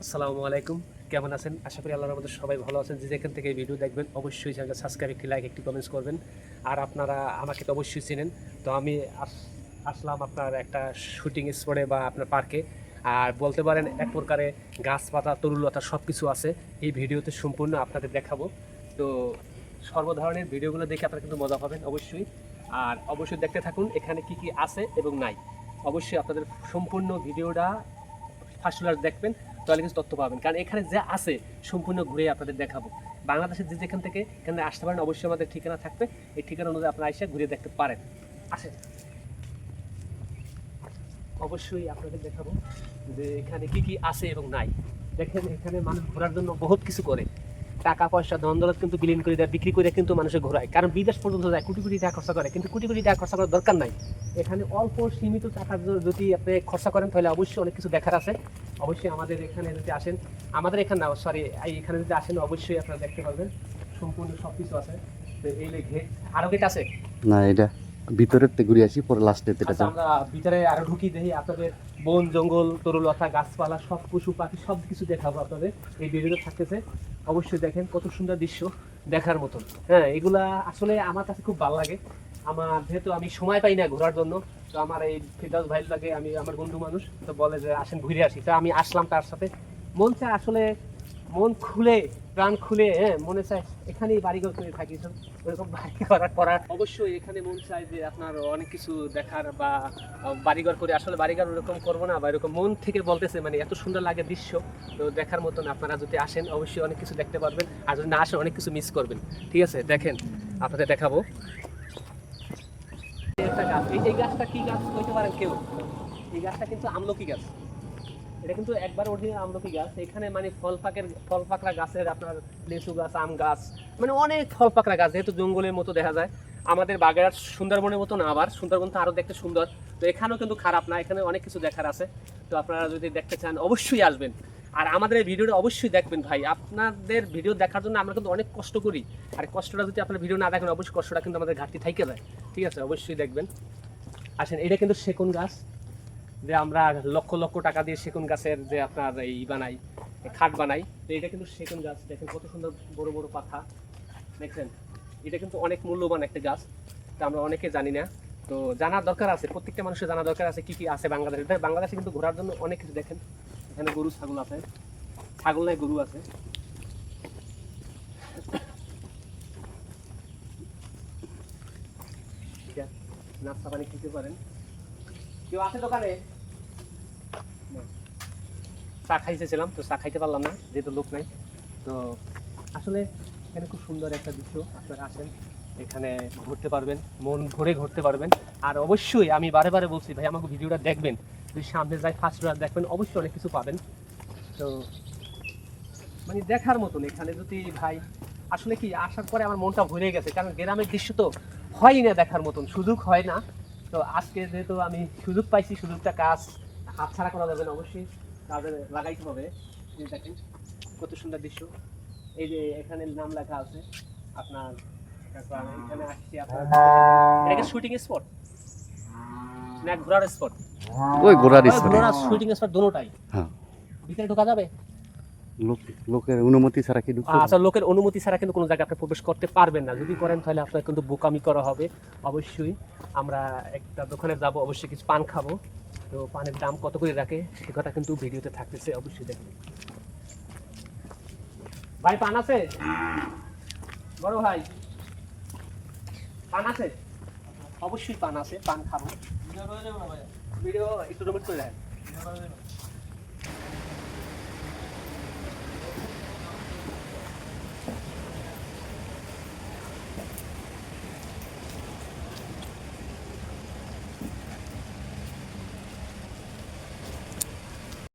আসসালামু আলাইকুম। কেমন আছেন? আশা করি আল্লাহর মধ্যে সবাই ভালো আছেন। যে যেখান থেকে ভিডিও দেখবেন, অবশ্যই চ্যানেলটা সাবস্ক্রাইব একটি লাইক একটি কমেন্টস করবেন। আর আপনারা আমাকে তো অবশ্যই চেনেন। তো আমি আস- আসলাম আপনার একটা শুটিং স্পটে বা আপনার পার্কে আর বলতে পারেন, এক প্রকারে গাছপাতা, তরুলতা সব কিছু আছে। এই ভিডিওতে সম্পূর্ণ আপনাদের দেখাবো। তো সর্বধরনের ভিডিওগুলো দেখে আপনারা কিন্তু মজা পাবেন, অবশ্যই। আর অবশ্যই দেখতে থাকুন, এখানে কি কি আছে এবং নাই। অবশ্যই আপনাদের সম্পূর্ণ ভিডিওটা ফার্স্ট দেখবেন। তাহলে কিন্তু তথ্য পাবেন। কারণ এখানে যা আছে সম্পূর্ণ ঘুরে আপনাদের দেখাবো। বাংলাদেশের যে যেখান থেকে এখানে আসতে পারেন, অবশ্যই আমাদের ঠিকানা থাকবে। এই ঠিকানা অনুযায়ী আপনারা এসে ঘুরে দেখতে পারেন। আসেন। অবশ্যই আপনাদের দেখাবো যে এখানে কি কি আছে এবং নাই। দেখেন এখানে মানুষ ঘোরার জন্য বহুত কিছু করে। টাকা পয়সা ধন দৌলত কিন্তু বিলীন করে দেয়, বিক্রি করে কিন্তু মানুষের ঘোরায়। কারণ বিদেশ পর্যন্ত যায়, কোটি কোটি টাকা খরচা করে। কিন্তু কোটি কোটি টাকা খরচা করার দরকার নাই। এখানে অল্প সীমিত টাকা যদি আপনি খরচা করেন, তাহলে অবশ্যই অনেক কিছু দেখার আছে। অবশ্যই আমাদের এখানে যদি আসেন, আমাদের এখানে না সরি এখানে যদি আসেন, অবশ্যই আপনারা দেখতে পারবেন। সম্পূর্ণ সব কিছু আছে এই যে ঘে- আরও গেট আছে? না এটা ভিতরের তে ঘুরে আসি পরে লাস্টে এটা আচ্ছা আমরা ভিতরে আরও ঢুকি দেখি আপনাদের বন জঙ্গল তরুলতা গাছপালা সব পশু পাখি সব কিছু দেখাবো আপনাদের। এই ভিডিওতে থাকতেছে। অবশ্যই দেখেন কত সুন্দর দৃশ্য দেখার মতন। হ্যাঁ এগুলা আসলে আমার কাছে খুব ভালো লাগে। আমার যেহেতু আমি সময় পাই না ঘোরার জন্য তো আমার এই ফিরদাস ভাই লাগে আমি আমার বন্ধু মানুষ তো বলে যে আসেন ঘুরে আসি। তো আমি আসলাম তার সাথে। মন চায় আসলে মন খুলে, প্রাণ খুলে হ্যাঁ মনে চায়, এখানেই বাড়িঘর করে থাকি। ওরকম বাড়ি করার করার অবশ্যই এখানে মন চায় যে আপনার অনেক কিছু দেখার বা বাড়িঘর করে। আসলে বাড়িঘর ওরকম করব না বা এরকম মন থেকে বলতেছে মানে এত সুন্দর লাগে দৃশ্য। তো দেখার মতন আপনারা যদি আসেন, অবশ্যই অনেক কিছু দেখতে পারবেন। আর যদি না আসেন, অনেক কিছু মিস করবেন। ঠিক আছে? দেখেন, আপনাদের দেখাবো। একটা গাছ এই গাছটা কি গাছ? বলতে পারেন কেউ। এই গাছটা কিন্তু আমলকি গাছ। এটা কিন্তু একবার অরিজিনাল আমলকি গাছ। এখানে মানে ফল পাকের ফল পাকড়া গাছের আপনার লিচু গাছ, আম গাছ মানে অনেক ফল পাকড়া গাছ যেহেতু জঙ্গলের মতো দেখা যায়। আমাদের বাগেরহাট সুন্দরবনের মতো না আবার, সুন্দরবন তো আরও দেখতে সুন্দর। তো এখানেও কিন্তু খারাপ না, এখানে অনেক কিছু দেখার আছে। তো আপনারা যদি দেখতে চান, অবশ্যই আসবেন। আর আমাদের এই ভিডিওটা অবশ্যই দেখবেন ভাই। আপনাদের ভিডিও দেখার জন্য আমরা কিন্তু অনেক কষ্ট করি। আর কষ্টটা যদি আপনার ভিডিও না দেখেন, অবশ্যই কষ্টটা কিন্তু আমাদের ঘাটতি থাইকে যায়। ঠিক আছে, অবশ্যই দেখবেন। আসেন, এটা কিন্তু সেগুন গাছ। যে আমরা লক্ষ লক্ষ টাকা দিয়ে সেগুন গাছের যে আপনার এই বানাই খাট বানাই, তো এটা কিন্তু সেগুন গাছ, দেখেন কত সুন্দর বড় বড় পাতা, দেখছেন? এটা কিন্তু অনেক মূল্যবান একটা গাছ, তা আমরা অনেকে জানি না। তো জানার দরকার আছে, প্রত্যেকটা মানুষের জানা দরকার আছে কি কি আছে বাংলাদেশে। বাংলাদেশে কিন্তু ঘোরার জন্য অনেক কিছু দেখেন। এখানে গরু, ছাগল আছে। ছাগল নাই, গরু আছে? নাস্তা পানি খেতে পারেন। কেউ আছে দোকানে? চা খাইতেছিলাম, তো চা খাইতে পারলাম না, যেহেতু লোক নাই। তো আসলে এখানে খুব সুন্দর একটা দৃশ্য, আপনারা আসেন, এখানে ঘুরতে পারবেন, মন ভরে ঘুরতে পারবেন। আর অবশ্যই আমি বারে বারে বলছি, ভাই, আমাকে ভিডিওটা দেখবেন, যদি সামনে যাই ফার্স্ট দেখবেন, অবশ্যই অনেক কিছু পাবেন। তো মানে দেখার মতন এখানে যদি ভাই, আসলে কি, আসার পরে আমার মনটা ভরে গেছে, কারণ গ্রামের দৃশ্য তো হয়ই না দেখার মতন, সুযোগ হয় না। তো আজকে যেহেতু আমি সুযোগ পাইছি সুযোগটা কাজ হাতছাড়া করা যাবে না অবশ্যই। কাজে লাগাইতে হবে। দেখেন কত সুন্দর দৃশ্য। এই যে এখানে নাম লেখা আছে আপনার এখানে আসছি আপনার এটা শুটিং স্পট না ঘোরার স্পট ওই ঘোরার স্পটে ঘোরার শুটিং স্পট দুটোটাই। হ্যাঁ। ভিতরে ঢোকা যাবে? লোকের অনুমতি ছাড়া কি আচ্ছা লোকের অনুমতি ছাড়া কিন্তু কোনো জায়গায় আপনি প্রবেশ করতে পারবেন না। যদি করেন তাহলে আপনার কিন্তু বোকামি করা হবে অবশ্যই। আমরা একটা দোকানে যাব অবশ্যই কিছু পান খাব। তো পানের দাম কত করে রাখে সে কথা কিন্তু ভিডিওতে থাকতেছে অবশ্যই দেখবেন। ভাই পান আছে? বড় ভাই পান আছে? অবশ্যই পান আছে পান খাব। ভিডিও একটু রোমিট করে দেন।